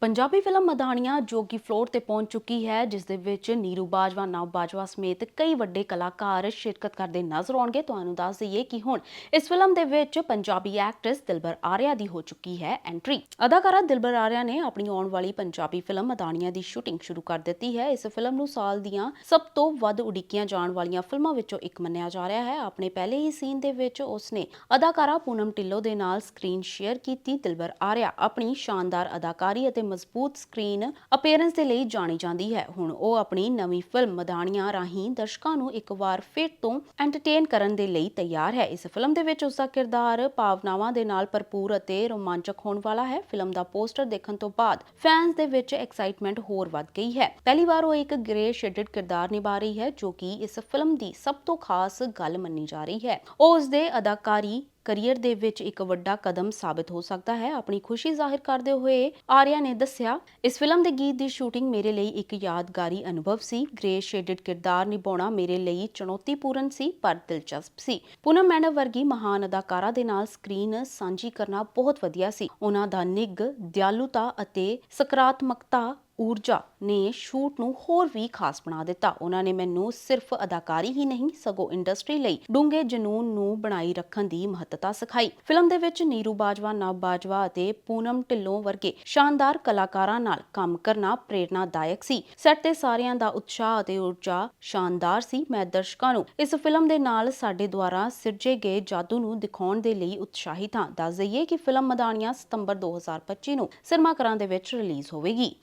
Punjabi film ਮਧਾਣੀਆਂ ਜੋ ਕਿ floor ਤੇ ਪਹੁੰਚ ਚੁੱਕੀ ਹੈ, ਜਿਸ ਦੇ ਵਿੱਚ ਨੀਰੂ ਬਾਜਵਾ, ਨਵ ਬਾਜਵਾ ਸਮੇਤ ਕਈ ਵੱਡੇ ਕਲਾਕਾਰ ਸ਼ਿਰਕਤ ਕਰਦੇ ਨਜ਼ਰ ਆਉਣਗੇ। ਤੁਹਾਨੂੰ ਦੱਸ ਦਈਏ ਕਿ ਹੁਣ ਇਸ ਫਿਲਮ ਦੇ ਵਿੱਚ ਪੰਜਾਬੀ ਐਕਟਰਸ ਦਿਲਬਰ ਆਰਿਆ ਦੀ ਹੋ ਚੁੱਕੀ ਹੈ ਐਂਟਰੀ ਅਦਾਕਾਰਾ ਦਿਲਬਰ ਆਰਿਆ ਨੇ ਆਪਣੀ ਆਉਣ ਵਾਲੀ ਪੰਜਾਬੀ ਫਿਲਮ ਮਧਾਣੀਆਂ ਦੀ ਸ਼ੂਟਿੰਗ ਸ਼ੁਰੂ ਕਰ ਦਿੱਤੀ ਹੈ। ਇਸ ਫਿਲਮ ਨੂੰ ਸਾਲ ਦੀਆਂ ਸਭ ਤੋਂ ਵੱਧ ਉਡੀਕੀਆਂ ਜਾਣ ਵਾਲੀਆਂ ਫਿਲਮਾਂ ਵਿੱਚੋਂ ਇੱਕ ਮੰਨਿਆ ਜਾ ਰਿਹਾ ਹੈ। ਆਪਣੇ ਪਹਿਲੇ ਹੀ ਸੀਨ ਦੇ ਵਿੱਚ ਉਸਨੇ ਅਦਾਕਾਰਾ ਪੂਨਮ ਢਿੱਲੋਂ ਦੇ ਨਾਲ ਸਕਰੀਨ ਸ਼ੇਅਰ ਕੀਤੀ। ਦਿਲਬਰ ਆਰਿਆ ਆਪਣੀ ਸ਼ਾਨਦਾਰ ਅਦਾਕਾਰੀ ਅਤੇ ਮਜ਼ਬੂਤ ਸਕਰੀਨ ਅਪੀਅਰੈਂਸ ਦੇ ਲਈ ਜਾਣੀ ਜਾਂਦੀ ਹੈ। ਹੁਣ ਉਹ ਆਪਣੀ ਨਵੀਂ ਫਿਲਮ ਮਧਾਣੀਆਂ ਰਾਹੀਂ ਦਰਸ਼ਕਾਂ ਨੂੰ ਇੱਕ ਵਾਰ ਫਿਰ ਤੋਂ ਐਂਟਰਟੇਨ ਕਰਨ ਦੇ ਲਈ ਤਿਆਰ ਹੈ। ਇਸ ਫਿਲਮ ਦੇ ਵਿੱਚ ਉਸਦਾ ਕਿਰਦਾਰ ਭਾਵਨਾਵਾਂ ਦੇ ਨਾਲ ਭਰਪੂਰ ਅਤੇ ਰੋਮਾਂਚਕ ਹੋਣ ਵਾਲਾ ਹੈ। ਫਿਲਮ ਦਾ ਪੋਸਟਰ ਦੇਖਣ ਤੋਂ ਬਾਅਦ ਫੈਨਸ ਦੇ ਵਿੱਚ ਐਕਸਾਈਟਮੈਂਟ ਹੋਰ ਵੱਧ ਗਈ ਹੈ। ਪਹਿਲੀ ਵਾਰ ਉਹ ਇੱਕ ਗ੍ਰੇ ਸ਼ੇਡਡ ਕਿਰਦਾਰ ਨਿਭਾ ਰਹੀ ਹੈ, ਜੋ ਕਿ ਇਸ ਫਿਲਮ ਦੀ ਸਭ ਤੋਂ ਖਾਸ ਗੱਲ ਮੰਨੀ ਜਾ ਰਹੀ ਹੈ। ਉਹ ਉਸਦੇ ਅਦਾਕਾਰੀ ਕਰੀਅਰ ਦੇ ਵਿੱਚ ਇੱਕ ਵੱਡਾ ਕਦਮ ਸਾਬਤ ਹੋ ਸਕਦਾ ਹੈ। ਆਪਣੀ ਖੁਸ਼ੀ ਜ਼ਾਹਿਰ ਕਰਦੇ ਹੋਏ ਆਰਿਆ ਨੇ ਦੱਸਿਆ, ਇਸ ਫਿਲਮ ਦੇ ਗੀਤ ਦੀ ਸ਼ੂਟਿੰਗ ਮੇਰੇ ਲਈ ਇੱਕ ਯਾਦਗਾਰੀ ਅਨੁਭਵ ਸੀ। ਗ੍ਰੇ ਸ਼ੇਡਡ ਕਿਰਦਾਰ ਨਿਭਾਉਣਾ ਮੇਰੇ ਲਈ ਚੁਣੌਤੀਪੂਰਨ ਸੀ, ਪਰ ਦਿਲਚਸਪ ਸੀ। ਪੂਨਮ ਮੈਨਵ ਵਰਗੀ ਮਹਾਨ ਅਦਾਕਾਰਾ ਦੇ ਨਾਲ ਸਕਰੀਨ ਸਾਂਝੀ ਕਰਨਾ ਬਹੁਤ ਵਧੀਆ ਸੀ। ਉਹਨਾਂ ਦਾ ਨਿੱਘ, ਦਿਆਲੂਤਾ ਅਤੇ ਸਕਾਰਾਤਮਕਤਾ ਊਰਜਾ ਨੇ ਸ਼ੂਟ ਨੂੰ ਹੋਰ ਵੀ ਖਾਸ ਬਣਾ ਦਿੱਤਾ। ਉਹਨਾਂ ਨੇ ਮੈਨੂੰ ਸਿਰਫ ਅਦਾਕਾਰੀ ਹੀ ਨਹੀਂ, ਸਗੋਂ ਇੰਡਸਟਰੀ ਲਈ ਡੂੰਘੇ ਜਨੂਨ ਨੂੰ ਬਣਾਈ ਰੱਖਣ ਦੀ ਮਹੱਤਤਾ ਸਿਖਾਈ। ਫਿਲਮ ਦੇ ਵਿੱਚ ਨੀਰੂ ਬਾਜਵਾ, ਨਵ ਬਾਜਵਾ ਅਤੇ ਪੂਨਮ ਢਿੱਲੋਂ ਵਰਗੇ ਸ਼ਾਨਦਾਰ ਕਲਾਕਾਰਾਂ ਨਾਲ ਕੰਮ ਕਰਨਾ ਪ੍ਰੇਰਨਾਦਾਇਕ ਸੀ। ਸੈੱਟ ਤੇ ਸਾਰਿਆਂ ਦਾ ਉਤਸ਼ਾਹ ਅਤੇ ਊਰਜਾ ਸ਼ਾਨਦਾਰ ਸੀ, ਮੈਂ ਦਰਸ਼ਕਾਂ ਨੂੰ ਇਸ ਫਿਲਮ ਦੇ ਨਾਲ ਸਾਡੇ ਦੁਆਰਾ ਸਿਰਜੇ ਗਏ ਜਾਦੂ ਨੂੰ ਦਿਖਾਉਣ ਦੇ ਲਈ ਉਤਸ਼ਾਹਿਤ ਹਾਂ। ਦੱਸ ਦਈਏ ਕਿ ਫਿਲਮ ਮਦਾਨੀਆਂ ਸਤੰਬਰ 2025 ਨੂੰ ਸਿਨੇਮਾ ਘਰਾਂ ਦੇ ਵਿੱਚ ਰਿਲੀਜ਼ ਹੋਵੇਗੀ।